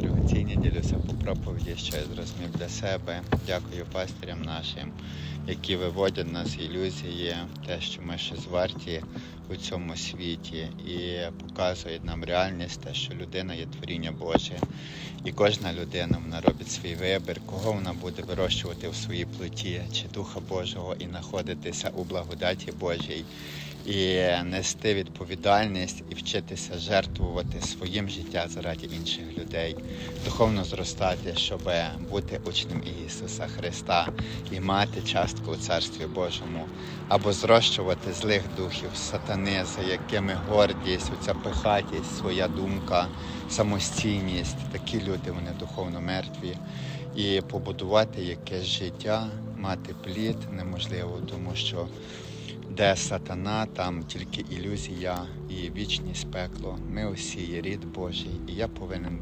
дорогоцінні, ділюся по проповіді, що я зрозумів для себе. Дякую пастирям нашим, які виводять нас ілюзії, те, що ми щось варті у цьому світі, і показують нам реальність, те, що людина є творіння Боже. І кожна людина вона робить свій вибір, кого вона буде вирощувати в своїй плоті, чи Духа Божого, і знаходитися у благодаті Божій, і нести відповідальність і вчитися жертвувати своїм життям заради інших людей, духовно зростати, щоб бути учнем Ісуса Христа і мати частку у Царстві Божому, або зрощувати злих духів, сатани, за якими гордість, оця пихатість, своя думка, самостійність. Такі люди вони духовно мертві. І побудувати якесь життя, мати плід неможливо, тому що де сатана, там тільки ілюзія і вічність пекло. Ми усі є рід Божий, і я повинен